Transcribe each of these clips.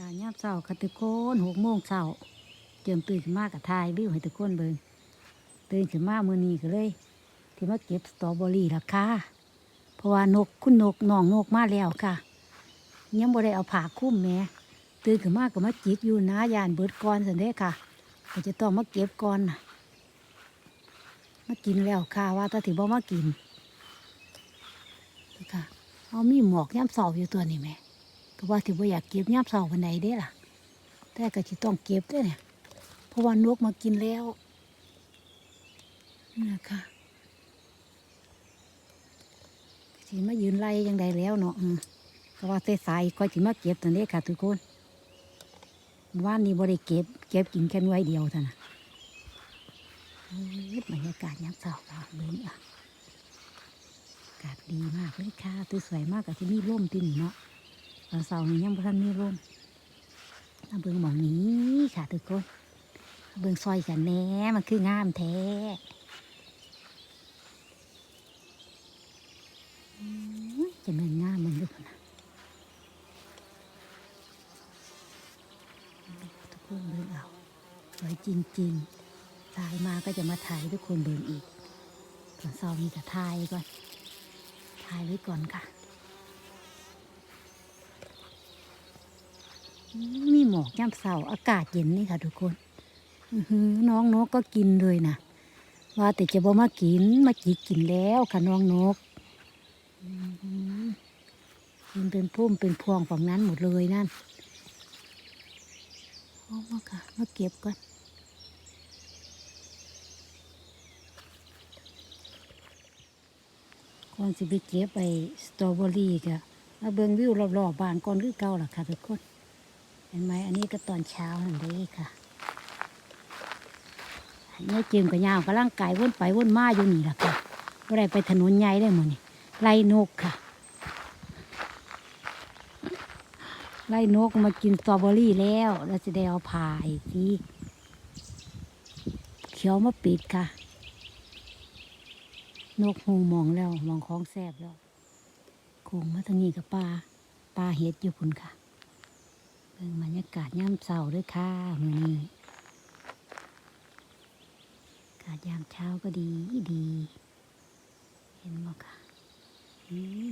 การยามเช้าค่ะทุกคนหกโมงเช้าเจิมตื่นขึ้นมากับทายวิวให้ทุกคนเบิ่งตื่นขึ้นมามือนี้ก็เลย ที่มาเก็บสตรอเบอรี่ราคาเพราะว่านกคุณนกน้องนกมาแล้วค่ะยังบ่ได้เอาผาคุ้มแม่ตื่นขึ้นมาก็มาจิกอยู่นะยานเบิดก่อนสันเด้ค่ะก็จะต้องมาเก็บก่อนนะมากินแล้วค่ะว่าตาถือบ่มากินค่ะเอามีหมอกย่ำเสาอยู่ตัวนี่แหม่ ก็ว่าถือว่าอยากเก็บย่ามเสาวันไหนเด้ล่ะ แต่ก็จะต้องเก็บเด้เนี่ย เพราะว่านกมากินแล้วนี่นะคะสิมายืนไล่ยังใดแล้วเนาะอืมก็ว่าเสายๆค่อยสิมาเก็บตัวนี้ค่ะทุกคนว่านนี้บ่ได้เก็บ เก็บกินแค่หน่วยเดียวเท่านั้นบรรยากาศยามเสาค่ะเบิ่งอะอากาศดีมากเลยค่ะตัวสวยมากกับที่นี่ร่มที่นี่เนาะ ตอนเสาร์นี้ยังบ่ทันมีร่มเอาเบิ่งหมองนี้ค่ะทุกคนเบิ่งซอยกันแน่มันคืองามแท้จะเป็นงามมันด้วยพุ่นนะทุกคนเบิ่งเอาสวยจริงๆถ่ายมาก็จะมาถ่ายทุกคนเบิ่งอีกตอนเสาร์นี้ก็ถ่ายก่อนถ่ายไว้ก่อนค่ะ มีหมอกย่ำเสาอากาศเย็นนี่ค่ะทุกคนน้องนกก็กินเลยนะว่าแต่จะบ่มากินมาจิกกินแล้วค่ะน้องนกมันเป็นพุ่มเป็นพวงฝั่งนั้นหมดเลยนั่นเอามาค่ะมาเก็บก่อนก่อนสิไปเก็บไปสตรอเบอรี่ก็มาเบิ่งวิวรอบๆบ้านก่อนคือเก่าล่ะค่ะทุกคน ห็นไหมอันนี้ก็ตอนเช้านั่นเลยค่ะอันนี้จิมกับยาวกำลังกายวนไปวนมาอยู่นี่แหละค่ะก็ได้ไปถนนใหญ่ได้หมดนี่ไล่นกค่ะ ไล่นกมากินสตรอเบอรี่แล้วเราจะได้เอาผ่าอีกทีเขียวมาปิดค่ะ นกหูมองแล้วมองของแซบแล้วคงมาทางนี้กับปลาปลาเห็ดอยู่พุ่นค่ะ เบิ่งบรรยากาศย่ำเช้าด้วยค่ะมือนี้อากาศยามเช้าก็ดีดี เห็นไหมค่ะอืม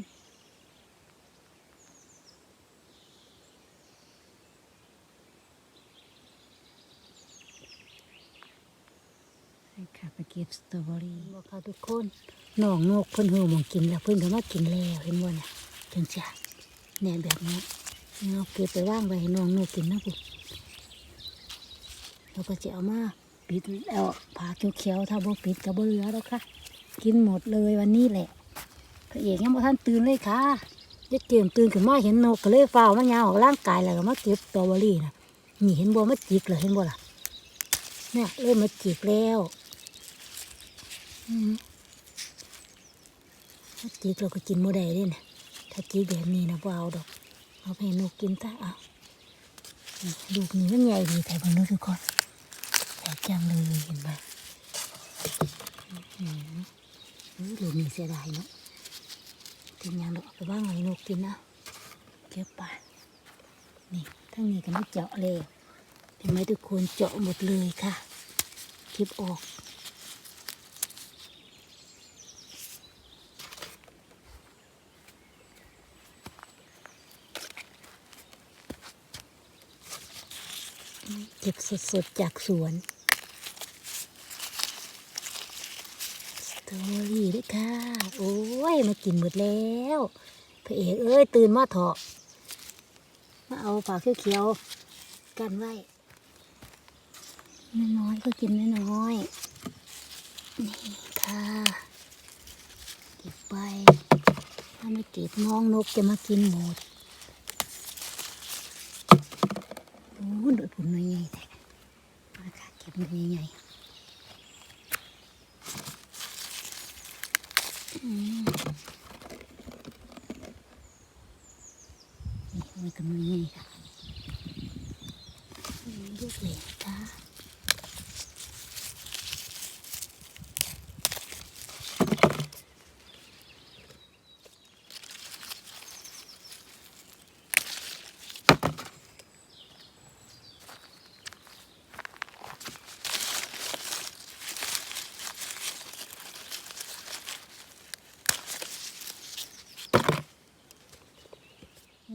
ใช่ค่ะไปเก็บสตรอเบอรี่บอกค่ะทุกคนน้องนกเพิ่นหูมองกินแล้วเพิ่นก็มากินแล้วเห็นบ่เนี่ยจังจ้ะแน่แบบนี้ เอาเก็บไปว่างไว้ให้น้องนกกินนะปุ๊เราก็จะเอามาปิดแล้วผ่าเขียวๆถ้าบ่ปิดก็บ่เหลือแล้วค่ะ กินหมดเลยวันนี้แหละพระเอกยังบ่ทันตื่นเลยค่ะจะเตรียมตื่นขึ้นมาเห็นนกก็เลยฟ้าวมันยาวออกร่างกายแล้วก็มาเก็บตอเบอรี่นะนี่เห็นบ่มาจิกเลยเห็นบ่ล่ะเนี่ยเริ่มมาจิกแล้วอืมาจิกเราก็กินโมได้เลยนะถ้าจิกแบบนี้นะบ่เอาดอก เอาไปนกกินตาเอานี่ลูกนี้มันใหญ่ดีแต่บนนู้นทุกคนใหญ่จังเลยเห็นไหมอืมอื้อลูกนี้เสียดายเนาะกินยังดอกเอาไปบ้างให้นกกินนะเก็บไปนี่ทั้งนี้ก็ไม่เจาะเลยเห็นไหมทุกคนเจาะหมดเลยค่ะคลิปออก เก็บสดๆจากสวน สตรอเบอรี่ด้วยค่ะ โอ้ย มากินหมดแล้วพระเอกเอ้ย ตื่นมาเถอะมาเอาฝาเขียวๆกันไว้น้อยๆก็กินน้อยๆนี่ค่ะเก็บไป ถ้าไม่เก็บน้องนกจะมากินหมด โอ้โดดผมหน่อยใหญ่แท้มาค่ะเก็บหน่อยใหญ่อืมนี่มันก็มีใหญ่ค่ะอืมลูเล็กค่ะ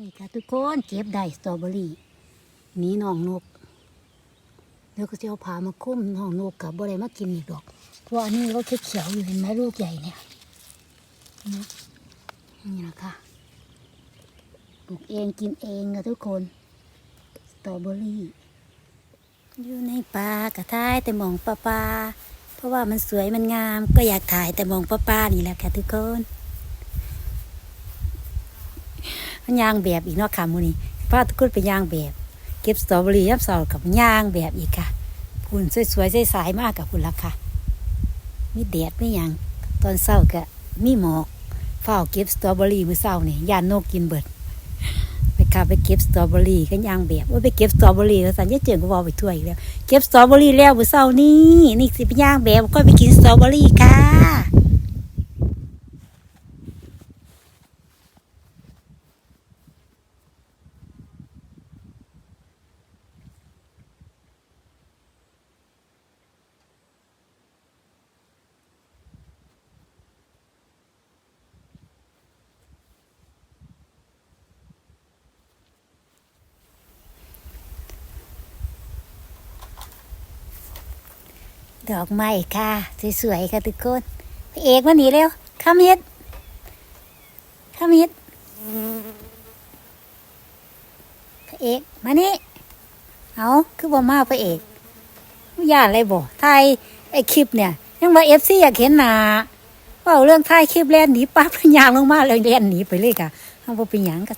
นี่ค่ะทุกคนเก็บได้สตรอเบอรี่นี่น้องนกเดี๋ยวก็จะเอาผ้ามาคลุมน้องนกกับบ่ได้มากินอีกดอก เพราะอันนี้เขาเขียวๆอยู่เห็นไหมลูกใหญ่เนี่ยนี่นี่นะคะปลูกเองกินเองค่ะทุกคนสตรอเบอรี่อยู่ในป่ากระท้ายแต่มองปลาปลาเพราะว่ามันสวยมันงาม ก็อยากถ่ายแต่มองปลาปลานี่แหละค่ะทุกคน มันยางแบบอีกเนาะค่ะมูนี่พาทุกคนไปยางแบบ เก็บสตรอเบอรี่ยับเสากับยางแบบอีกค่ะพุ่นสวยๆใสๆมากกับพุ่นละค่ะ มีแดดไม่ยังตอนเศร้าก็มีหมอกเฝ้าเก็บสตรอเบอรี่มื้อเช้านี่ยานนกกินเบิดไปขับไปเก็บสตรอเบอรี่กันยางแบบว่าไปเก็บสตรอเบอรี่แล้วสันยาเจิงก็บอกไปถ้วยอีกแล้ว เก็บสตรอเบอรี่แล้วมื้อเช้านี่นี่สิไปย่างแบบก็ไปกินสตรอเบอรี่ค่ะ ดอกไม้ค่ะสวยๆค่ะทุกคนพระเอกมาหนีเร็วข้ามิดข้ามิดพระเอกมานี่เอาคือบ่มาพระเอกย่านอะไรบ่ถ่ายไอคลิปเนี่ย ยังมาเอฟซีอยากเห็นหนาเว่าเรื่องถ่ายคลิปแล่นหนีปั๊บยางลงมาเลยแล่นหนีไปเลยค่ะเอาบ่เป็นหยังก็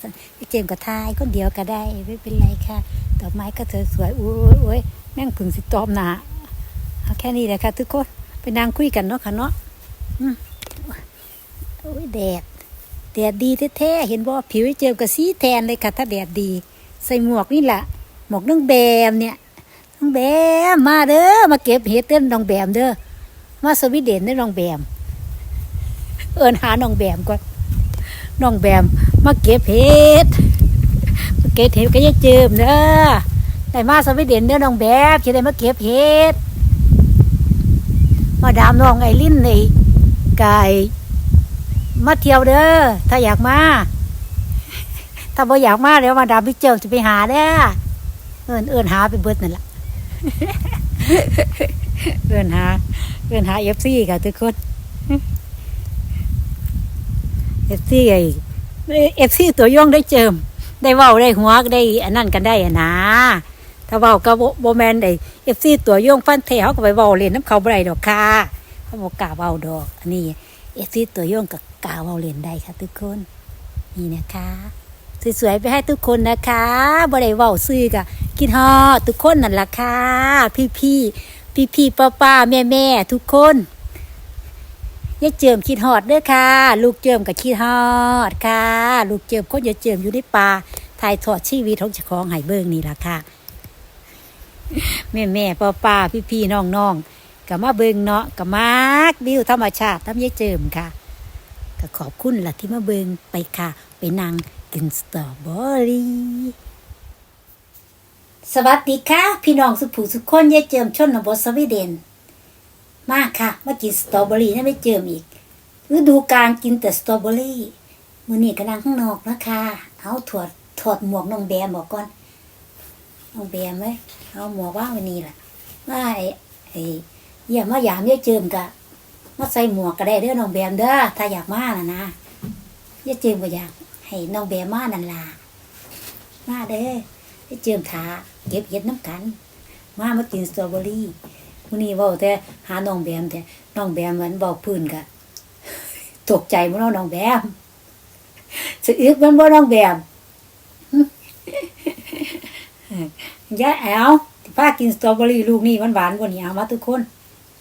เจมก็ถ่ายคนเดียวก็ได้ไม่เป็นไรค่ะดอกไม้ก็สวยๆโอ้ยโอ้ยแม่งผึ่งสิตอมหนา เอาแค่นี้แหละค่ะทุกคนไปนั่งคุยกันเนาะค่ะเนาะอืมโอ้ยแดดแดดดีแท้ๆเห็นบ่ผิวเจิมกับสีแทนเลยค่ะถ้าแดดดี ใส่หมวกนี่แหละหมวกน้องแบมเนี่ยน้องแบมมาเด้อมาเก็บเห็ดเต้นน้องแบมเด้อมาสวีเดนเด้อน้องแบม เอินหาน้องแบมก่อนน้องแบมมาเก็บเห็ดมาเก็บเห็ดก็ยังเจิมเด้อได้มาสวีเดนเด้อน้องแบมจะได้มาเก็บเห็ด มาดามน้องไอลิ้นไอ้ไก่มาเที่ยวเด้อถ้าอยากมาถ้าบ่อยากมาเดี๋ยวมาดามพี่เจิงจะไปหาเด้อเอินเอินหาไปเบิดนั่นแหละเอินหาเอินหาเอฟซีค่ะทุกคนเอฟซีไอเอฟซีตัวย่องได้เจิม ได้เว้าได้หัวได้อันนั่นกันได้อะนะ ถ้าเว้าก็บ่บ่แมนได้เอฟซีตัวโยงฟันเทเขาก็ไปเว้าเล่นน้ำเขาบ่ได้ดอกค่ะเขาบอกกล้าเว้าดอก อันนี้เอฟซีตัวโยงกับกล้าเว้าเล่นได้ค่ะ ทุกคน นี่นะคะสวยๆไปให้ทุกคนนะคะบ่ได้เว้าซื้อกะคิดฮอดทุกคนนั่นล่ะค่ะ พี่พี่พี่พี่ๆป้าป้าๆแม่แม่ๆทุกคนยายเจิมคิดฮอดเด้อค่ะ ลูกเจิมกับคิดฮอดค่ะ ลูกเจิมคนอย่าเจิมอยู่ในป่าถ่ายทอดชีวิตของเจ้าของให้เบิ่งนี่ล่ะค่ะ แม่แม่ป้าป้าพี่พี่น้องน้องๆก็มาเบิงเนาะก็มากวิวธรรมชาติทำยายเจิมค่ะ ก็ขอบคุณล่ะที่มาเบิงไปค่ะ ไปนั่งกินสตรอเบอรี่สวัสดีค่ะ พี่น้องสุภูสุขคนยายเจิมชนบทสวีเดน มาค่ะมากินสตรอเบอรี่นั่นไม่เจิมอีกฤดูการกินแต่สตรอเบอรี่ มื้อนี้ก็นั่งข้างนอกนะคะเอาถอดถอดหมวกน้องแบมบอกก่อน น้องแบมไว้เอาหมวกว่างว้นี่แหละว่าไอ้ไอ้อย่ามายามยายเจิมกะมาใส่หมวกก็ได้เด้อน้องแบมเด้อถ้าอยากมาน่ะนะยายเจิมก็อยากให้น้องแบมมานั่นล่ะมาเด้อยายเจิมถาเก็บเห็ดน้ำกัน มามากินสตรอเบอรี่มื้อนี้ว้าแต่หาน้องแบมแต่น้องแบมมันบอกพื้นกะตกใจบ่เนาะน้องแบมสะอึกมันบ่น้องแบม ยายแอลป้ากินสตรอเบอรี่ลูกนี่หวานๆกว่านี้เอามาทุกคน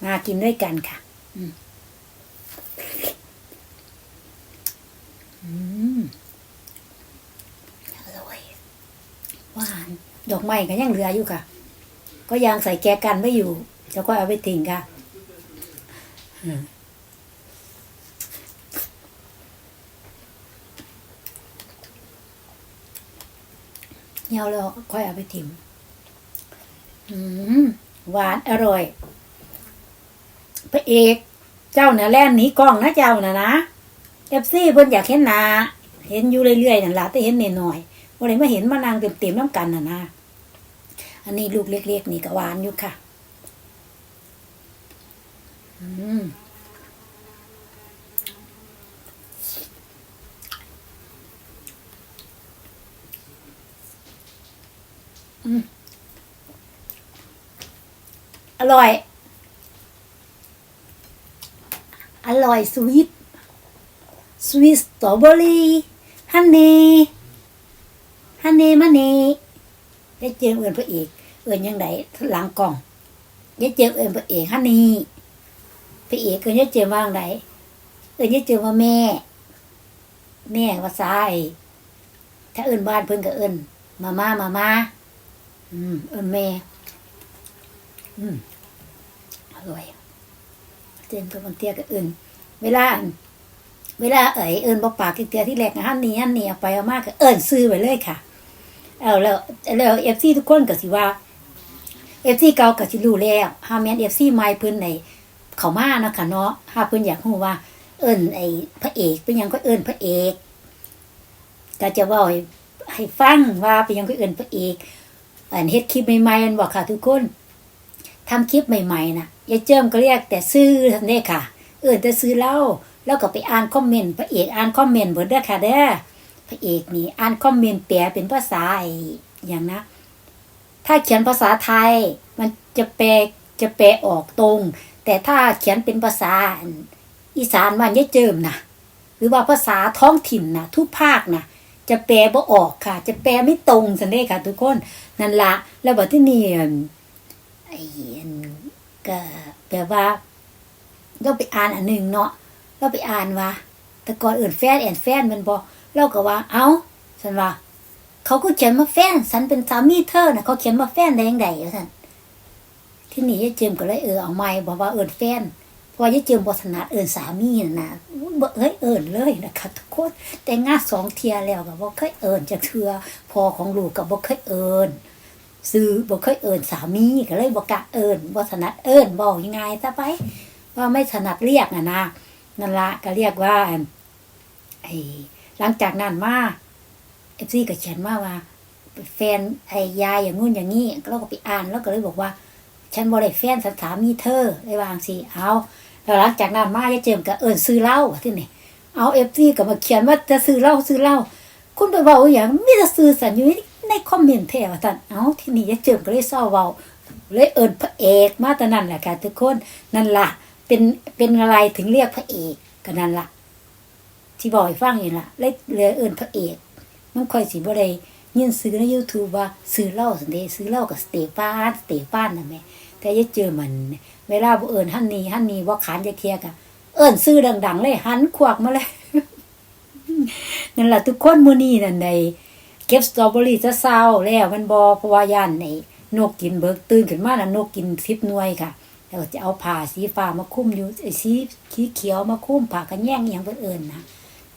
มากินด้วยกันค่ะอืมอร่อยหวานดอกไม้ก็ยังเหลืออยู่ค่ะ ก็ยังใส่แกกันไว้อยู่จะก็เอาไปทิ้งค่ะเหี่ยวแล้วค่อยเอาไปทิ้ง หวานอร่อย พระเอก เจ้าเน่ะแล่นหนีกล้องนะเจ้าน่ะนะเอฟซีเพิ่นอยากเห็นนาเห็นอยู่เรื่อยๆนั่นละแต่เห็นเน้อยๆบ่ได้มาเห็นมานางเต็มๆน้ำกันน่ะนะอันนี้ลูกเล็กๆนี่ก็หวานอยู่ค่ะ อืมอืม อร่อย อร่อยสวีทสวีทสตรอเบอรี่ฮันนี่ฮันนี่มันนี่ได้เจอเอื่นพระเอกเอื่นยังไงหลังกล่องได้เจอเอื่นพระเอกฮันนี่พระเอกเอื่นได้เจอว่างไดเอื่นได้เจอว่าแม่ แม่ว่าซ้ายถ้าเอื่นบ้านเพิ่นก็เอื่นมาม่ามาม่าอืมเอื่นแม่ อืม อร่อยเจนกับบางเตี้ยกับอื่น เวลา เวลาเอ๋ยเอิญบอกปากเตียที่แรกนะฮันนี่ฮันนี่เอาไปเอามากก็เอิญซื้อไปเลยค่ะ เอาแล้วแล้วเอฟซีทุกคนก็สิว่าเอฟซีเก่าก็สิรู้แล้วฮาแมนเอฟซีใหม่เพิ่นในเขามาเนาะค่ะเนาะถ้าเพิ่นอยากรู้ว่า เอิญไอ้พระเอกเป็นยังก็เอิญพระเอกก็จะว่าให้ฟังว่าเป็นยังก็เอิญพระเอกอันเฮ็ดคลิปใหม่ๆอันบอกค่ะทุกคนทำคลิปใหม่ๆนะ ยายเจิมก็เรียกแต่ซื้อทันเด้ค่ะ เออแต่ซื้อเล่าแล้วก็ไปอ่านคอมเมนต์พระเอกอ่านคอมเมนต์เบิดเด้อค่ะเด้อพระเอกนี่อ่านคอมเมนต์แปลเป็นภาษาไอ้อย่างนะ ถ้าเขียนภาษาไทย มันจะแปลจะแปลออกตรง แต่ถ้าเขียนเป็นภาษาอีสานว่านยายเจิมนะหรือว่าภาษาท้องถิ่นนะทุกภาคนะจะแปลบ่ออกค่ะ จะแปลไม่ตรงสันเด้ค่ะ ทุกคนนั่นละแล้วบัดที่นี่ไอ้อัน ก็แบบว่าเราไปอ่านอันหนึ่งเนาะเราไปอ่านว่าแต่ก่อนอื่นแฟนแอนแฟนมันบอกเราก็ว่า เอ้าฉันว่า เขาก็เขียนมาแฟนฉันเป็นสามีเธอนะเขาเขียนมาแฟนได้ยังไงวะท่านที่นี่ยายเจิมก็เลยเออเอาไม้บอกว่าเอินแฟนเพราะยายเจิมบถนัดเอินสามีน่ะนะอุ๊ยบ่เอ้ยเอินเลยนะคะทุกคนแต่งงานสองเทียแล้วก็บ่เคยเอินจะเทือพอของลูกก็บ่เคยเอิน ซื้อบ่เคยเอิญสามีก็เลยบ่กล้าเอิญบ่ถนัดเอิญบอกยังไงซะไปว่าไม่ถนัดเรียกน่ะนะนั่นละก็เรียกว่าไอ้หลังจากนั้นมาเอฟซีก็เขียนมาว่าแฟนไอ้ยายอย่างงู้นอย่างนี้เราก็ไปอ่านแล้วก็เลยบอกว่า ฉันบ่ได้แฟนสันสามีเธอเลยวางสิเอาแล้วหลังจากนั้นมาจะเจิมก็เอิญซื้อเหล้าที่นี่เอาเอฟซีก็มาเขียนว่าจะซื้อเหล้าซื้อเหล้าคุณไปเว้าอย่างมีแต่ซื้อสัญอยู่ ในคอมเมนต์แท้ว่าท่านเอ้าที่นี่จะเจิมก็เลยเศร้าเว้าเลยเอิญพระเอกมาแต่นั่นแหละค่ะทุกคนนั่นล่ะ เป็นเป็นอะไรถึงเรียกพระเอกก็นั่นล่ะที่บอกให้ฟังนี่ล่ะเลยเลยเอิญพระเอกมันค่อยสิบ่ได้ยินซื้อใน YouTube ว่าซื้อเหล้าสันเดซื้อเหล้ากับสเตฟานสเตฟานน่ะแม่แต่ย่าเจอมัน เวลาบ่เอิญหันนี้หันนี้บ่ขานจะเคลียร์กะเอิญซื้อดัง ๆ เลยหันขวักมาเลยนั่นล่ะทุกคนมื้อนี้นั่นใน เก็บสตรอเบอรี่จะเศร้าแล้วมันบ่เพราะว่าย่านไอ้นกกินเบิกตื่นขึ้นมาแล้วนกกิน10หน่วยค่ะแล้วจะเอาผ้าสีฟ้ามาคลุมอยู่ไอ้สีสีเขียวมาคลุมผ้ากันแย่งอย่างเพิ่นเอิ้นะ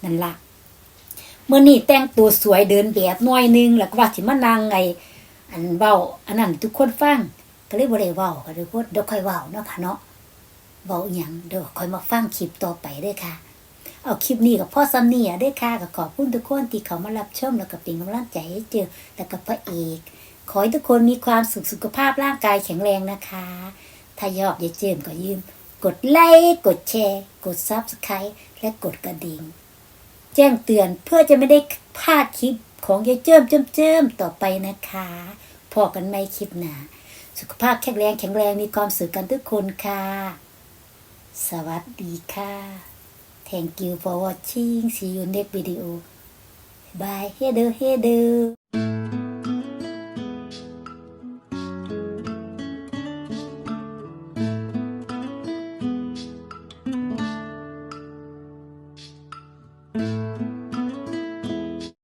นั่นละเมื่อนี้แต่งตัวสวยเดินแบบหน่อยนึงแล้วก็ว่าสิมานั่งไอ้อันเว้าอันนั้นทุกคนฟังก็เลยบ่ได้เว้าค่ะทุกคนเดี๋ยวค่อยเว้าเนาะค่ะเนาะเว้าอีหยังเดี๋ยวค่อยมาฟังคลิปต่อไปเด้อค่ะ เอาคลิปนี้กับพ่อซัมนี่ด้อค่ะก็ขอบคุณทุกคนที่เขามารับชมแล้วก็เป็นกำลังใจให้เจอแล้วก็พระเอก ขอให้ทุกคนมีความสุขสุขภาพร่างกายแข็งแรงนะคะ ถ้ายอบอย่าเจิมก็ยืม กดไลค์กดแชร์ กดซับสไครต์และกดกระดิ่ง แจ้งเตือนเพื่อจะไม่ได้พลาดคลิปของยายเจิมเจิมเจิมต่อไปนะคะพอกันไม่คลิปหนาสุขภาพแข็งแรงแข็งแรงมีความสุขกันทุกคนค่ะ สวัสดีค่ะ Thank you for watching. See you next video. Bye. Hey do